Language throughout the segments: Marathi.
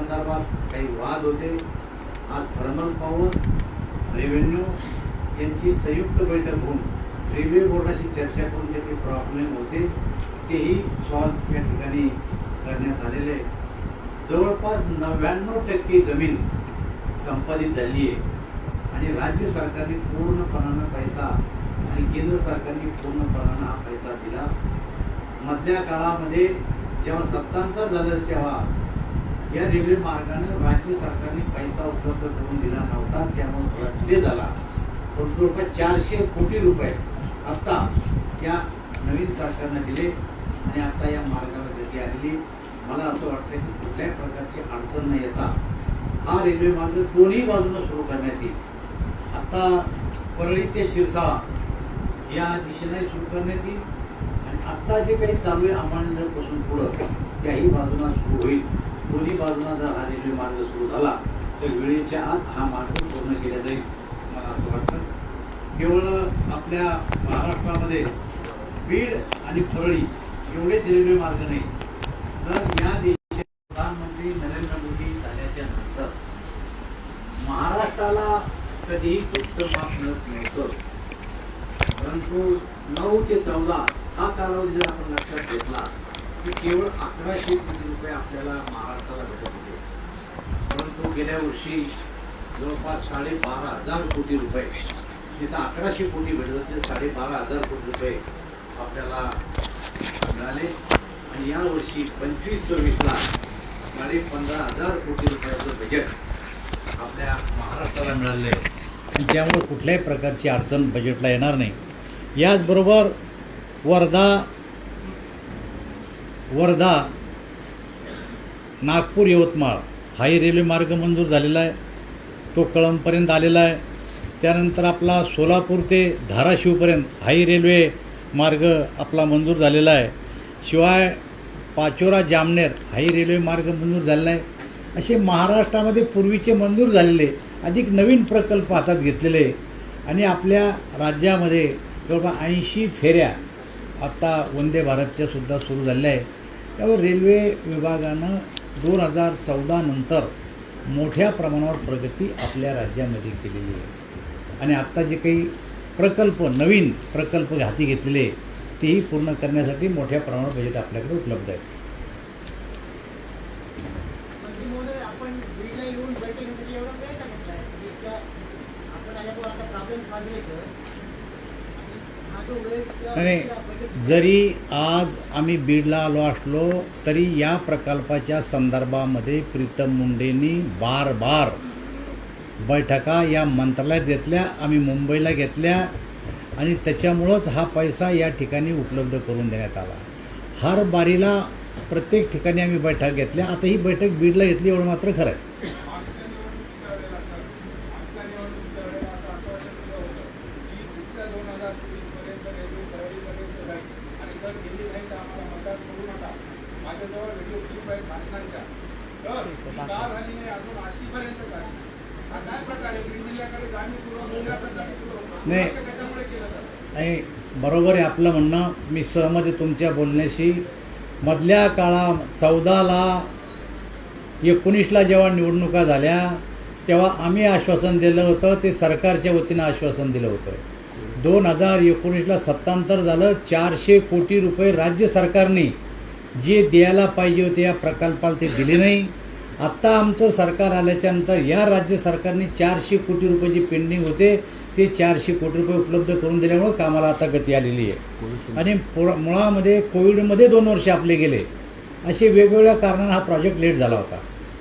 संदर्भात काही वाद होते. आज थर्मल पॉवर रेव्हेन्यू यांची संयुक्त बैठक होऊन रेल्वे बोर्डाशी चर्चा करून जे काही प्रॉब्लेम होते तेही सॉल्व या ठिकाणी करण्यात आलेले आहे जवळपास नव्याण्णव टक्के जमीन संपादित झाली आहे. आणि राज्य सरकारने पूर्णपणानं पैसा आणि केंद्र सरकारने पूर्णपणानं हा पैसा दिला. मधल्या काळामध्ये जेव्हा सत्तांतर झालं तेव्हा या रेल्वे मार्गाने राज्य सरकारने पैसा उपलब्ध करून दिला नव्हता त्यामुळे थोडा झाला. पण रुपये चारशे कोटी रुपये आता या नवीन सरकारने दिले आणि आता या मार्गाला गती आलेली. मला असं वाटतं की कुठल्याही प्रकारची अडचण न येता हा रेल्वे मार्ग दोन्ही बाजूनं सुरू करण्यात येईल. आता परळी ते शिरसाळा या दिशेने सुरू करण्यात येईल. आणि आत्ता जे काही चालू आहे अंबानीपासून पुढं त्याही बाजूला सुरू होईल. दोन्ही बाजूला जर हा रेल्वे मार्ग सुरू झाला तर वेळेच्या आत हा मार्ग पूर्ण केला जाईल. मला असं वाटतं. केवळ आपल्या महाराष्ट्रामध्ये बीड आणि परळी एवढेच रेल्वे मार्ग नाही. तर या देशाचे प्रधानमंत्री नरेंद्र मोदी झाल्याच्यानंतर महाराष्ट्राला कधीही उत्तर माप मिळत. नव्हतं परंतु नऊ ते चौदा हा कालावधी जर आपण लक्षात घेतला की केवळ अकराशे कोटी रुपये आपल्याला महाराष्ट्राला भेटत होते. परंतु गेल्या वर्षी जवळपास साडेबारा हजार कोटी रुपये तिथं अकराशे कोटी भेटत होते साडेबारा हजार कोटी रुपये आपल्याला मिळाले. आणि यावर्षी पंचवीस सव्वीसला साडे पंधरा हजार कोटी रुपयाचं बजेट आपल्या महाराष्ट्राला मिळाले आणि त्यामुळे कुठल्याही प्रकारची अडचण बजेटला येणार नाही. याचबरोबर वर्धा वर्धा नागपूर यवतमाळ. हाही रेल्वे मार्ग मंजूर झालेला आहे. तो कळंबपर्यंत आलेला आहे. त्यानंतर आपला सोलापूर ते धाराशिवपर्यंत हाही रेल्वे मार्ग आपला मंजूर झालेला आहे. शिवाय पाचोरा जामनेर हाही रेल्वे मार्ग मंजूर झालेला आहे. असे महाराष्ट्रामध्ये पूर्वीचे मंजूर झालेले अधिक नवीन प्रकल्प हातात घेतलेले आणि आपल्या राज्यामध्ये जवळपास ऐंशी फेऱ्या आता वंदे भारतच्या सुद्धा सुरू झालेल्या आहे त्यावर रेल्वे विभागानं दोन हजार चौदानंतर मोठ्या प्रमाणावर प्रगती आपल्या राज्यामध्ये केलेली आहे. आणि आत्ता जे काही प्रकल्प नवीन प्रकल्प हाती घेतलेले तेही पूर्ण करण्यासाठी मोठ्या प्रमाणावर बजेट आपल्याकडे उपलब्ध आहे मंत्री महोदय आपण बीडला येऊन बैठकीसाठी एवढा वेळ का घेतलाय म्हणजे इतक्या आपण आल्यामुळे आता प्रॉब्लेम फाजले तर आणि जरी आज आम्ही बीडला आलो असलो तरी या प्रकल्पाच्या संदर्भामध्ये प्रीतम मुंडेंनी बार बार बैठका या मंत्रालयात घेतल्या आम्ही मुंबईला घेतल्या आणि त्याच्यामुळंच हा पैसा या ठिकाणी उपलब्ध करून देण्यात आला. हर बारीला प्रत्येक ठिकाणी आम्ही बैठक घेतल्या. आता ही बैठक बीडला घेतली एवढं मात्र खरं आहे मागच्या निवडणुकीच्या वेळेला सर मागच्या निवडणुकीच्या वेळेला असं आश्वासन दिलं होतं की पुढच्या दोन हजार चोवीसपर्यंत रेल्वे परळीपर्यंत जाईल आणि जर गेली नाही तर आम्हाला मतदान करू नका. माझ्याजवळ व्हिडिओ क्लिप आहे भाषणांच्या तर ती का झाली नाही अजून आष्टीपर्यंत झाली. हा काय प्रकार आहे? बीड जिल्ह्याकडे जाणीवपूर्वक विकासासाठी. असं कशामुळे केलं जातं? नाही बरोबर आहे आपलं म्हणणं. मी सहमत आहे तुमच्या बोलण्याशी. मधल्या काळा चौदाला एकोणीसला जेव्हा निवडणुका झाल्या तेव्हा आम्ही आश्वासन दिलं होतं ते सरकारच्या वतीनं आश्वासन दिलं होतं. दोन हजार एकोणीसला सत्तांतर झालं. चारशे कोटी रुपये राज्य सरकारने जे द्यायला पाहिजे होते या प्रकल्पाला ते दिले नाही. आत्ता आमचं सरकार आल्याच्यानंतर या राज्य सरकारने चारशे कोटी रुपये जे पेंडिंग होते ते चारशे कोटी रुपये उपलब्ध करून दिल्यामुळे कामाला आता गती आलेली आहे. आणि मुळामध्ये कोविडमध्ये दोन वर्ष आपले गेले. असे वेगवेगळ्या कारणाने हा प्रोजेक्ट लेट झाला होता.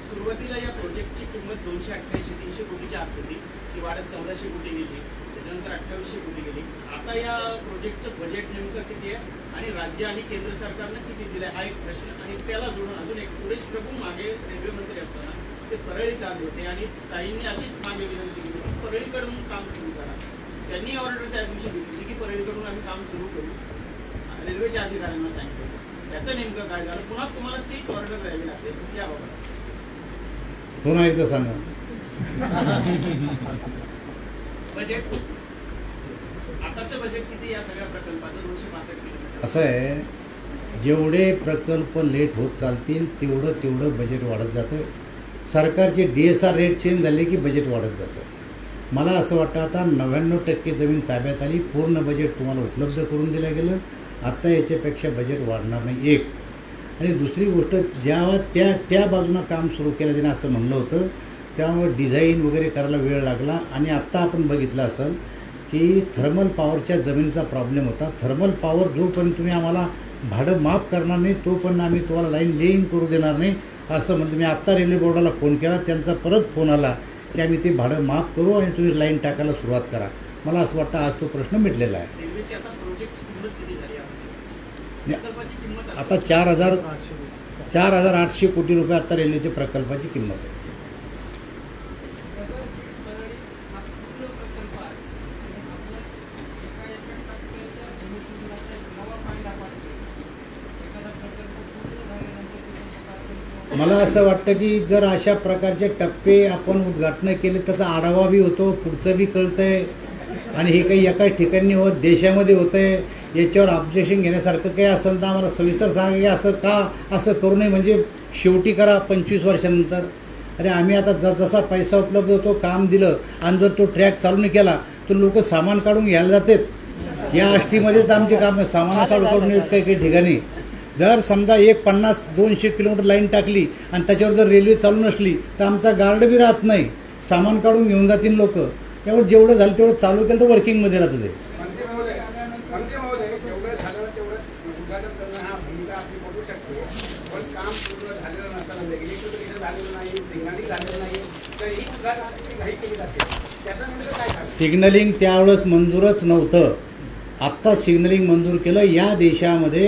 सुरुवातीला या प्रोजेक्टची किंमत दोनशे अठ्ठ्याऐंशी तीनशे कोटीच्या आत होती. ती वाढत चौदाशे कोटी गेली. त्याच्यानंतर अठ्ठावीसशे कोटी गेली. आता या प्रोजेक्टचं बजेट नेमकं किती आहे? आणि राज्य आणि केंद्र सरकारनं किती दिलं हा एक प्रश्न. आणि त्याला जोडून अजून एक सुरेश प्रभू मागे रेल्वे मंत्री असताना ते परळीत आले होते. आणि ताईंनी अशीच मागे विनंती केली की परळीकडून काम सुरू करा. त्यांनी ऑर्डर त्या दिवशी घेतली की परळीकडून आम्ही काम सुरू करू. रेल्वेच्या अधिकाऱ्यांना सांगितलं. त्याचं नेमकं काय झालं? पुन्हा तुम्हाला तीच ऑर्डर द्यावी लागते. याबाबत पुन्हा एकदा सांगा. बजेट असं आहे जेवढे प्रकल्प लेट होत चालतील तेवढं तेवढं बजेट वाढत जातं. सरकारचे D S R rate change झाले की बजेट वाढत जातं. मला असं वाटतं आता नव्याण्णव टक्के जमीन ताब्यात आली पूर्ण बजेट तुम्हाला उपलब्ध करून दिलं गेलं. आत्ता याच्यापेक्षा बजेट वाढणार नाही एक. आणि दुसरी गोष्ट जेव्हा त्या त्या बाजूनं काम सुरू केलं त्याने असं म्हणलं होतं त्यामुळे डिझाईन वगैरे करायला वेळ लागला. आणि आत्ता आपण बघितलं असेल की थर्मल पॉवरच्या जमिनीचा प्रॉब्लेम होता. थर्मल पॉवर जोपर्यंत तुम्ही आम्हाला भाडं माफ करणार नाही तोपर्यंत आम्ही तुम्हाला लाईन लेईंग करू देणार नाही असं म्हणजे मी आत्ता रेल्वे बोर्डाला फोन केला त्यांचा परत फोन आला की आम्ही ते भाडं माफ करू आणि तुम्ही लाईन टाकायला सुरुवात करा. मला असं वाटतं आज तो प्रश्न मिटलेला आहे. आता चार हजार चार हजार आठशे कोटी रुपये आता रेल्वेच्या प्रकल्पाची किंमत आहे नगर बीड परळी हा पूर्ण प्रकल्प आहे आणि आपण एका एका टप्प्याच्या भूमिपूजनाचा एक नवा पायंडा पाडतोय एखादा प्रकल्प पूर्ण झाल्यानंतर त्याचं लोकार्पण किंवा मला असं वाटतं की जर अशा प्रकारचे टप्पे आपण उद्घाटन केले त्याचा आढावा बी होतो पुढचं बी कळतंय. आणि हे काही एकाच ठिकाणी होत देशामध्ये होतंय याच्यावर ऑब्जेक्शन घेण्यासारखं काही असेल तर आम्हाला सविस्तर सांगा की असं का असं करू नये म्हणजे शेवटी करा पंचवीस वर्षानंतर. अरे आम्ही आता जसा पैसा उपलब्ध होतो काम दिलं आणि जर तो ट्रॅक चालू नाही केला तर लोक सामान काढून घ्यायला जातेच. या आष्टीमध्येच आमचे काम सामान काढून काही काही ठिकाणी. जर समजा एक पन्नास दोनशे किलोमीटर लाईन टाकली आणि त्याच्यावर जर रेल्वे चालू नसली तर आमचा गार्ड बी राहत नाही. सामान काढून घेऊन जातील लोक. त्यामुळे जेवढं झालं तेवढं चालू केलं तर वर्किंगमध्ये राहतं ते. सिग्नलिंग त्यावेळेस मंजूरच नव्हतं. आत्ता सिग्नलिंग मंजूर केलं या देशामध्ये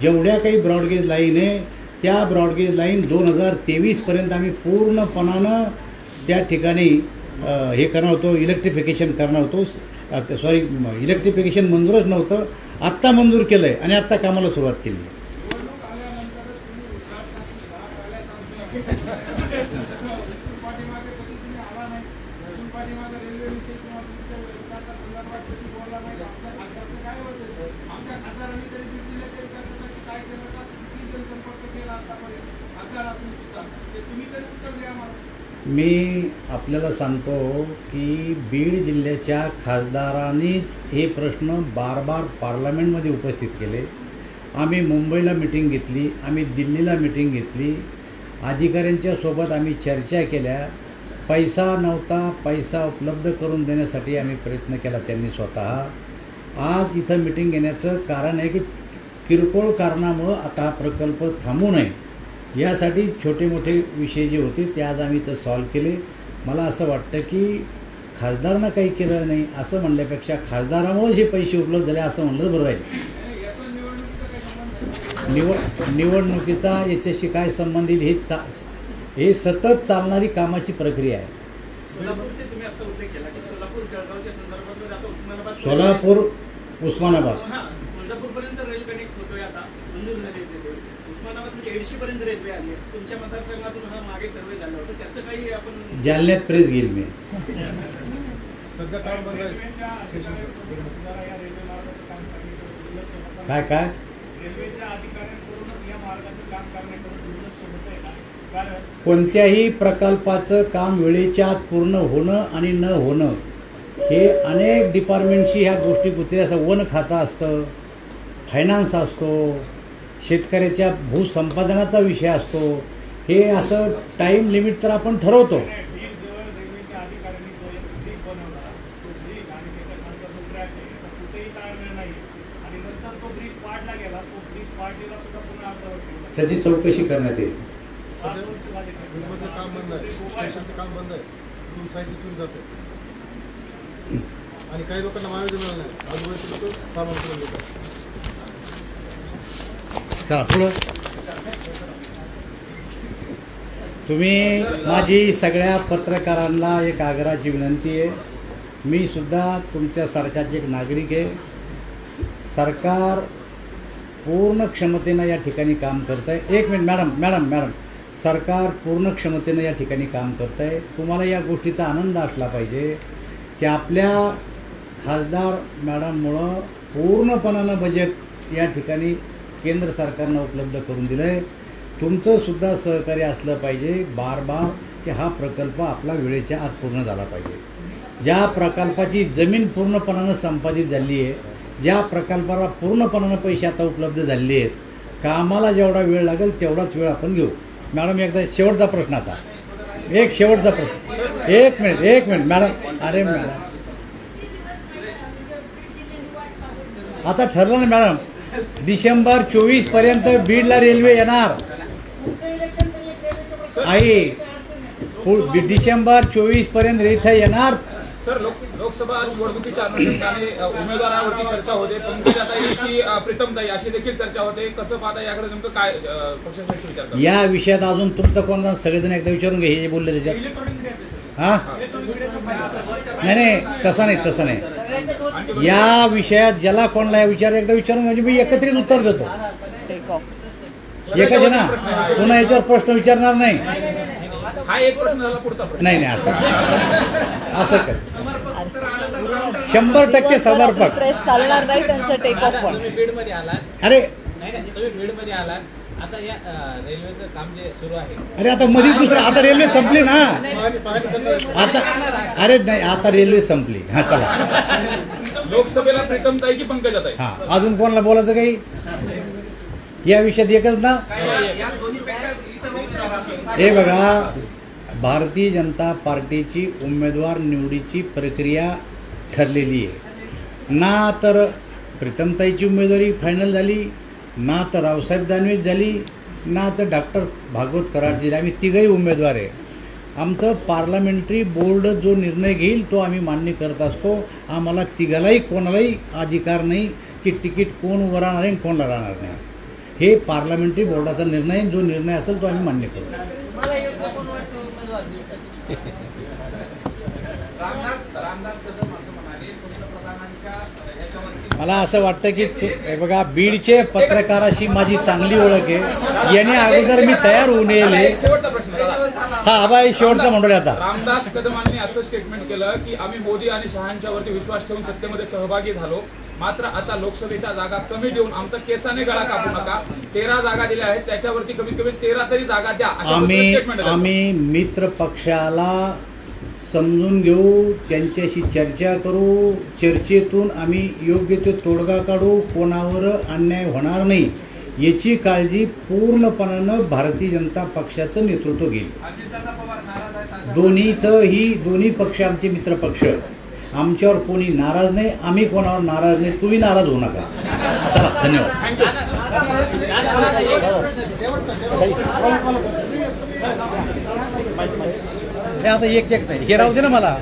जेवढ्या काही ब्रॉडगेज लाईन आहे त्या ब्रॉडगेज लाईन दोन हजार तेवीसपर्यंत आम्ही पूर्णपणानं त्या ठिकाणी हे करणार होतो इलेक्ट्रिफिकेशन करणार होतो. सॉरी इलेक्ट्रिफिकेशन मंजूरच नव्हतं. आत्ता मंजूर केलं आहे आणि आत्ता कामाला सुरुवात केली आहे निवडणूक आल्यानंतरच तुम्ही उद्घाटनाची धार आल्यासारखं इथून पाठीमागे कधी तुम्ही आला नाही इथून पाठीमागे रेल्वेविषयी किंवा तुमच्या विकासासंदर्भात कधी बोलला नाही खासदारचं काय होतं? आमच्या खासदारांनी तरी बीड जिल्ह्याच्या विकासासाठी काय केलं का? किती जनसंपर्क केला आतापर्यंत? खासदार असून सुद्धा. ते तुम्ही तरी उत्तर द्या मला मी आपल्याला सांगतो की बीड जिल्ह्याच्या खासदारांनीच हे प्रश्न बार बार पार्लमेंटमध्ये उपस्थित केले. आम्ही मुंबईला मिटिंग घेतली आम्ही दिल्लीला मिटिंग घेतली. अधिकाऱ्यांच्या सोबत आम्ही चर्चा केल्या. पैसा नव्हता पैसा उपलब्ध करून देण्यासाठी आम्ही प्रयत्न केला त्यांनी स्वतः. आज इथं मिटिंग घेण्याचं कारण आहे की किरकोळ कारणामुळं आता हा प्रकल्प थांबू नये. यासाठी छोटे मोठे विषय जे होते ते आज आम्ही इथं सॉल्व केले. मला असं वाटतं की खासदारांना काही केलं नाही असं म्हणल्यापेक्षा खासदारामुळे जे पैसे उपलब्ध झाले असं म्हणलं बरं राहील. निवड निवडणुकीचा याच्याशी काय संबंधित हे चा हे सतत चालणारी कामाची प्रक्रिया आहे. सोलापूर ते तुम्ही आता उल्लेख केला की सोलापूर जळगावच्या संदर्भात आता उस्मानाबाद सोलापूर उस्मानाबाद. हा तुळजापूरपर्यंत रेल्वे कनेक्ट होतोय आता मंजूर झाली रेल्वे. उस्मानाबाद म्हणजे एडशी पर्यंत रेल्वे आली आहे. तुमच्या मतदारसंघातून हा मागे सर्वे झालं होतं. त्याचं काही आपण जालन्यात प्रेस घेईल मी. काय काय रेल्वेच्या अधिकाऱ्यांकडूनच या मार्गाचं काम करण्याकडे दुर्लक्ष होत आहे कोणत्याही प्रकल्पाचं काम वेळेच्या आत पूर्ण होणं आणि न होणं हे अनेक डिपार्टमेंटशी ह्या गोष्टी गुंतलेल्या असतात वन खातं असतं फायनान्स असतो शेतकऱ्याच्या भूसंपादनाचा विषय असतो हे असं टाईम लिमिट तर आपण ठरवतो. त्याची चौकशी करण्यात येईल. काम बंद आहे. स्टेशनचं काम बंद आहे. तू साहित्य चोरी जाते. आणि काही लोकांना महावेद मिळालं नाही. आजूबाजूचे लोक सामान करून देतात. चला पुढं. तुम्ही माझी सगळ्या पत्रकारांना एक आग्रहाची विनंती आहे. मी सुद्धा तुमच्यासारखाच एक नागरिक आहे. सरकार पूर्ण क्षमतेनं या ठिकाणी काम करत आहे एक मिनिट मॅडम मॅडम मॅडम. सरकार पूर्ण क्षमतेनं या ठिकाणी काम करत आहे तुम्हाला या गोष्टीचा आनंद असला पाहिजे की आपल्या खासदार मॅडममुळं पूर्णपणानं बजेट या ठिकाणी केंद्र सरकारनं उपलब्ध करून दिलं आहे तुमचं सुद्धा सहकार्य असलं पाहिजे बार बार की हा प्रकल्प आपला वेळेच्या आत पूर्ण झाला पाहिजे. ज्या प्रकल्पाची जमीन पूर्णपणानं संपादित झाली आहे ज्या प्रकल्पाला पूर्णपणानं पैसे आता उपलब्ध झाले आहेत कामाला जेवढा वेळ लागेल तेवढाच वेळ आपण घेऊ. मॅडम एकदा शेवटचा प्रश्न आता. एक शेवटचा प्रश्न. एक मिनिट एक मिनिट मॅडम. अरे मॅडम. आता ठरलं ना मॅडम. डिसेंबर चोवीसपर्यंत बीडला रेल्वे येणार. आई डिसेंबर चोवीसपर्यंत इथं येणार. सर लोक लोकसभा निवडणुकीच्या अनुषंगाने उमेदवारावरती चर्चा होते पंकजाताई की प्रीतमताई अशी देखील चर्चा होते. कसं पाहता याकडे नेमकं काय अ, पक्षश्रेष्ठी विचार? या विषयात अजून तुमचं कोण सगळेजण एकदा विचारून घे हे जे बोलले त्याच्यात. हा? नाही नाही तसं नाही तसं नाही. या विषयात ज्याला कोणला विचार एकदा विचारून म्हणजे मी एकत्रित उत्तर देतो. एकच ना? पुन्हा याच्यावर प्रश्न विचारणार नाही. हा एक प्रश्न झाला पुढचा प्रश्न. नाही नाही असं असं कर शंभर टक्के समर्पक. प्रेस चालणार नाही त्यांचं टेक ऑफ पण. तुम्ही बीडमध्ये आलात. अरे. नाही नाही तुम्ही बीडमध्ये आलात. आता या अं, रेल्वेचं काम जे सुरू आहे. अरे आता मध्ये दुसरं आता रेल्वे संपली ना. आता अरे नाही आता रेल्वे संपली. हा चला. लोकसभेला प्रीतमताई की पंकजाताई हा अजून कोणाला बोलायचं काही? या विषयात एकच ना? हे बघा भारतीय जनता पार्टीची उमेदवार निवडीची प्रक्रिया ठरलेली आहे. ना तर प्रीतमताईची उमेदवारी फायनल झाली ना तर रावसाहेब दानवेच झाली ना तर डॉक्टर भागवत कराडची झाली. आम्ही तिघही उमेदवार आहे. आमचं पार्लमेंटरी बोर्ड जो निर्णय घेईल तो आम्ही मान्य करत असतो. आम्हाला तिघालाही कोणालाही अधिकार नाही की तिकीट कोण उभं राहणार आहे आणि राहणार नाही. हे पार्लमेंटरी बोर्डाचा निर्णय जो निर्णय असेल तो आम्ही मान्य करू मला योग्य कोण वाटतं उमेदवार निवडीसाठी? रामदास रामदास कदम असं म्हणाले पंतप्रधानांच्या याच्यावरती मला असं वाटतं की बघा बीडचे पत्रकाराशी माझी चांगली ओळख आहे. येण्या अगोदर मी तयार होऊन येईल. हा हे शेवटचा मंडळ आता. रामदास कदमांनी असं स्टेटमेंट केलं की आम्ही मोदी आणि शहांच्या वरती विश्वास ठेवून सत्तेमध्ये सहभागी झालो. मात्र आता लोकसभेच्या जागा कमी देऊन आमचा केसाने गळा कापू नका. तेरा जागा दिल्या आहेत त्याच्यावरती कमीत कमी तेरा तरी जागा द्या आम्ही आम्ही मित्र पक्षाला समजून घेऊ त्यांच्याशी चर्चा करू चर्चेतून आम्ही योग्य ते तोडगा काढू कोणावर अन्याय होणार नाही याची काळजी पूर्णपणानं भारतीय जनता पक्षाचं नेतृत्व घेईल. दोन्हीचं ही दोन्ही पक्ष आमचे मित्र पक्ष. आमच्यावर कोणी नाराज नाही आम्ही कोणावर नाराज नाही तुम्ही नाराज होऊ नका. चला धन्यवाद. हे आता एक एक नाही. हे राहू दे ना मला.